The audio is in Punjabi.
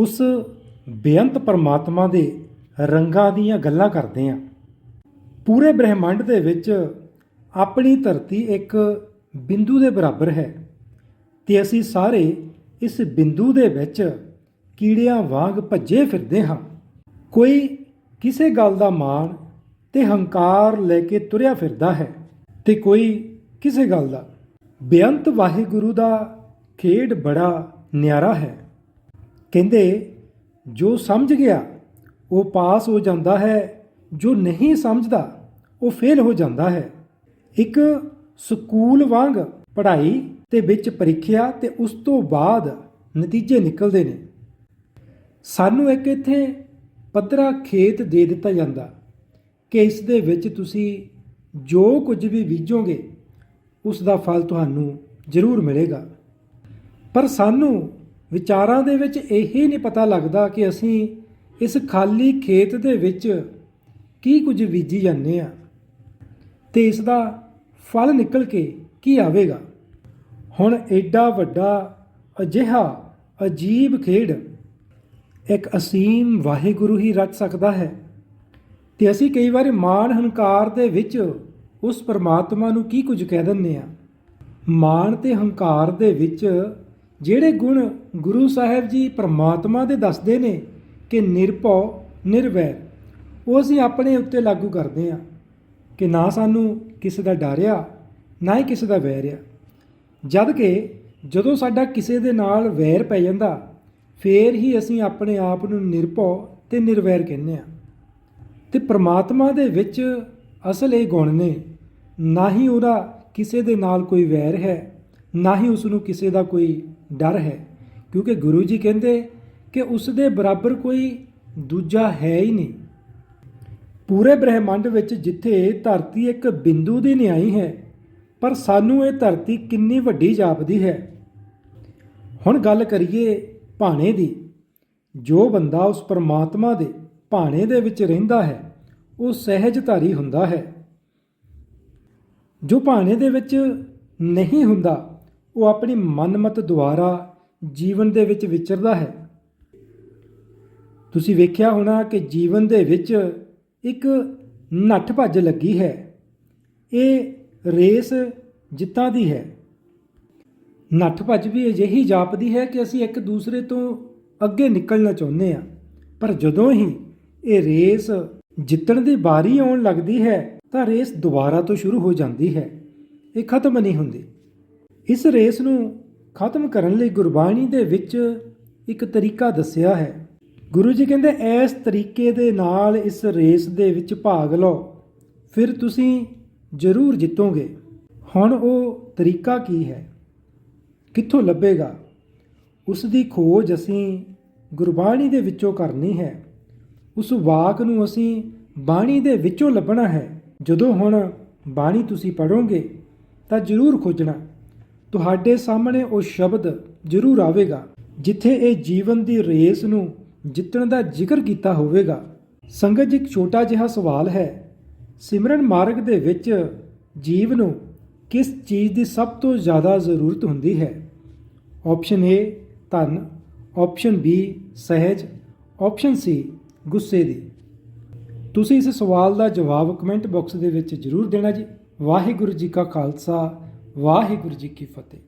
ਉਸ ਬੇਅੰਤ ਪਰਮਾਤਮਾ ਦੇ ਰੰਗਾਂ ਦੀਆਂ ਗੱਲਾਂ ਕਰਦੇ ਹਾਂ। ਪੂਰੇ ਬ੍ਰਹਿਮੰਡ ਦੇ ਵਿੱਚ ਆਪਣੀ ਧਰਤੀ ਇੱਕ ਬਿੰਦੂ ਦੇ ਬਰਾਬਰ ਹੈ ਤੇ ਅਸੀਂ ਸਾਰੇ ਇਸ ਬਿੰਦੂ ਦੇ ਵਿੱਚ ਕੀੜਿਆਂ ਵਾਂਗ ਭੱਜੇ ਫਿਰਦੇ ਹਾਂ। ਕੋਈ ਕਿਸੇ ਗੱਲ ਦਾ ਮਾਣ ਤੇ ਹੰਕਾਰ ਲੈ ਕੇ ਤੁਰਿਆ ਫਿਰਦਾ ਹੈ ਤੇ ਕੋਈ ਕਿਸੇ ਗੱਲ ਦਾ। ਬੇਅੰਤ ਵਾਹਿਗੁਰੂ ਦਾ ਖੇਡ ਬੜਾ ਨਿਆਰਾ ਹੈ। ਕਹਿੰਦੇ, ਜੋ ਸਮਝ ਗਿਆ, ਉਹ ਪਾਸ ਹੋ ਜਾਂਦਾ ਹੈ, ਜੋ ਨਹੀਂ ਸਮਝਦਾ, ਉਹ ਫੇਲ ਹੋ ਜਾਂਦਾ ਹੈ। ਇੱਕ ਸਕੂਲ ਵਾਂਗ ਪੜ੍ਹਾਈ ਤੇ ਵਿੱਚ ਪ੍ਰੀਖਿਆ ਤੇ ਉਸ ਤੋਂ ਬਾਅਦ ਨਤੀਜੇ ਨਿਕਲਦੇ ਨੇ। ਸਾਨੂੰ ਇੱਕ ਇੱਥੇ ਪੱਧਰਾ ਖੇਤ ਦੇ ਦਿੱਤਾ ਜਾਂਦਾ ਕਿ ਇਸ ਦੇ ਵਿੱਚ ਤੁਸੀਂ ਜੋ ਕੁਝ ਵੀ ਬੀਜੋਗੇ, ਉਸ ਦਾ ਫਲ ਤੁਹਾਨੂੰ ਜ਼ਰੂਰ ਮਿਲੇਗਾ। ਪਰ ਸਾਨੂੰ ਵਿਚਾਰਾਂ ਦੇ ਵਿੱਚ ਇਹ ਨਹੀਂ ਪਤਾ ਲੱਗਦਾ ਕਿ ਅਸੀਂ ਇਸ ਖਾਲੀ ਖੇਤ ਦੇ ਵਿੱਚ ਕੀ ਕੁਝ ਬੀਜੀ ਜਾਂਦੇ ਆ ਤੇ ਇਸ ਦਾ ਫਲ ਨਿਕਲ ਕੇ ਕੀ ਆਵੇਗਾ। ਹੁਣ ਐਡਾ ਵੱਡਾ, ਅਜਿਹਾ, ਅਜੀਬ ਖੇਡ ਇੱਕ ਅਸੀਮ ਵਾਹਿਗੁਰੂ ਹੀ ਰਚ ਸਕਦਾ ਹੈ ਤੇ ਅਸੀਂ ਕਈ ਵਾਰ ਮਾਣ ਹੰਕਾਰ ਦੇ ਵਿੱਚ ਉਸ ਪਰਮਾਤਮਾ ਨੂੰ ਕੀ ਕੁਝ ਕਹਿ ਦਿੰਦੇ ਆ ਮਾਣ ਤੇ ਹੰਕਾਰ ਦੇ ਵਿੱਚ ਜਿਹੜੇ ਗੁਣ ਗੁਰੂ ਸਾਹਿਬ ਜੀ ਪਰਮਾਤਮਾ ਦੇ ਦੱਸਦੇ ਨੇ ਕਿ ਨਿਰਭਉ, ਨਿਰਵੈਰ, ਉਹ ਅਸੀਂ ਆਪਣੇ ਉੱਤੇ ਲਾਗੂ ਕਰਦੇ ਆ ਕਿ ਨਾ ਸਾਨੂੰ ਕਿਸੇ ਦਾ ਡਰ ਆ, ਨਾ ਹੀ ਕਿਸੇ ਦਾ ਵੈਰ ਆ। ਜਦ ਕਿ ਜਦੋਂ ਸਾਡਾ ਕਿਸੇ ਦੇ ਨਾਲ ਵੈਰ ਪੈ ਜਾਂਦਾ, ਫੇਰ ਹੀ ਅਸੀਂ ਆਪਣੇ ਆਪ ਨੂੰ ਨਿਰਭਉ ਤੇ ਨਿਰਵੈਰ ਕਹਿੰਦੇ ਆ ਤੇ ਪ੍ਰਮਾਤਮਾ ਦੇ ਵਿੱਚ ਅਸਲ ਇਹ ਗੁਣ ਨੇ, ਨਾ ਹੀ ਉਹਦਾ ਕਿਸੇ ਦੇ ਨਾਲ ਕੋਈ ਵੈਰ ਹੈ, ਨਾ ਹੀ ਉਸ ਨੂੰ ਕਿਸੇ ਦਾ ਕੋਈ ਡਰ ਹੈ, ਕਿਉਂਕਿ ਗੁਰੂ ਜੀ ਕਹਿੰਦੇ ਕਿ ਉਸ ਦੇ ਬਰਾਬਰ ਕੋਈ ਦੂਜਾ ਹੈ ਹੀ ਨਹੀਂ। ਪੂਰੇ ਬ੍ਰਹਿਮੰਡ ਵਿੱਚ ਜਿੱਥੇ ਧਰਤੀ ਇੱਕ ਬਿੰਦੂ ਦੀ ਨਿਆਈ ਹੈ, ਪਰ ਸਾਨੂੰ ਇਹ ਧਰਤੀ ਕਿੰਨੀ ਵੱਡੀ ਜਾਪਦੀ ਹੈ। ਹੁਣ ਗੱਲ ਕਰੀਏ ਭਾਣੇ ਦੀ। ਜੋ ਬੰਦਾ ਉਸ ਪਰਮਾਤਮਾ ਦੇ ਭਾਣੇ ਦੇ ਵਿੱਚ ਰਹਿੰਦਾ ਹੈ, ਉਹ ਸਹਿਜਧਾਰੀ ਹੁੰਦਾ ਹੈ। ਜੋ ਭਾਣੇ ਦੇ ਵਿੱਚ ਨਹੀਂ ਹੁੰਦਾ ਉਹ ਆਪਣੀ ਮਨਮਤ ਦੁਆਰਾ ਜੀਵਨ ਦੇ ਵਿੱਚ ਵਿਚਰਦਾ ਹੈ। ਤੁਸੀਂ ਵੇਖਿਆ ਹੋਣਾ ਕਿ ਜੀਵਨ ਦੇ ਵਿੱਚ ਇੱਕ ਨੱਠ ਭੱਜ ਲੱਗੀ ਹੈ। ਇਹ ਰੇਸ ਜਿੱਤਾਂ ਦੀ ਹੈ। ਨੱਠ ਭੱਜ ਵੀ ਅਜਿਹੀ ਜਾਪਦੀ ਹੈ ਕਿ ਅਸੀਂ ਇੱਕ ਦੂਸਰੇ ਤੋਂ ਅੱਗੇ ਨਿਕਲਣਾ ਚਾਹੁੰਦੇ ਹਾਂ। ਪਰ ਜਦੋਂ ਹੀ ਇਹ ਰੇਸ ਜਿੱਤਣ ਦੀ ਵਾਰੀ ਆਉਣ ਲੱਗਦੀ ਹੈ ਤਾਂ ਰੇਸ ਦੁਬਾਰਾ ਤੋਂ ਸ਼ੁਰੂ ਹੋ ਜਾਂਦੀ ਹੈ। ਇਹ ਖਤਮ ਨਹੀਂ ਹੁੰਦੀ। ਇਸ ਰੇਸ ਨੂੰ ਖਤਮ ਕਰਨ ਲਈ ਗੁਰਬਾਣੀ ਦੇ ਵਿੱਚ ਇੱਕ ਤਰੀਕਾ ਦੱਸਿਆ ਹੈ। ਗੁਰੂ ਜੀ ਕਹਿੰਦੇ, ਇਸ ਤਰੀਕੇ ਦੇ ਨਾਲ ਇਸ ਰੇਸ ਦੇ ਵਿੱਚ ਭਾਗ ਲਓ। ਫਿਰ ਤੁਸੀਂ ਜ਼ਰੂਰ ਜਿੱਤੋਗੇ। ਹੁਣ ਉਹ ਤਰੀਕਾ ਕੀ ਹੈ? ਕਿੱਥੋਂ ਲੱਭੇਗਾ? ਉਸ ਦੀ ਖੋਜ ਅਸੀਂ ਗੁਰਬਾਣੀ ਦੇ ਵਿੱਚੋਂ ਕਰਨੀ ਹੈ। ਉਸ ਵਾਕ ਨੂੰ ਅਸੀਂ ਬਾਣੀ ਦੇ ਵਿੱਚੋਂ ਲੱਭਣਾ ਹੈ। ਜਦੋਂ ਹੁਣ ਬਾਣੀ ਤੁਸੀਂ ਪੜੋਗੇ ਤਾਂ ਜ਼ਰੂਰ ਖੋਜਣਾ। ਤੁਹਾਡੇ ਸਾਹਮਣੇ ਉਹ ਸ਼ਬਦ ਜ਼ਰੂਰ ਆਵੇਗਾ, ਜਿੱਥੇ ਇਹ ਜੀਵਨ ਦੀ ਰੇਸ ਨੂੰ ਜਿੱਤਣ ਦਾ ਜ਼ਿਕਰ ਕੀਤਾ ਹੋਵੇਗਾ। ਸੰਗਤ ਜੀ ਇੱਕ ਛੋਟਾ ਜਿਹਾ ਸਵਾਲ ਹੈ, ਸਿਮਰਨ ਮਾਰਗ ਦੇ ਵਿੱਚ ਜੀਵ ਨੂੰ ਕਿਸ ਚੀਜ਼ ਦੀ ਸਭ ਤੋਂ ਜ਼ਿਆਦਾ ਜ਼ਰੂਰਤ ਹੁੰਦੀ ਹੈ? ਆਪਸ਼ਨ ਏ ਧਨ, ਆਪਸ਼ਨ ਬੀ ਸਹਿਜ, ਆਪਸ਼ਨ ਸੀ ਗੁੱਸੇ ਦੀ। ਤੁਸੀਂ ਇਸ ਸਵਾਲ ਦਾ ਜਵਾਬ ਕਮੈਂਟ ਬਾਕਸ ਦੇ ਵਿੱਚ ਜ਼ਰੂਰ ਦੇਣਾ ਜੀ। ਵਾਹਿਗੁਰੂ ਜੀ ਕਾ ਖਾਲਸਾ ਵਾਹਿਗੁਰੂ ਜੀ ਕੀ ਫਤਿਹ।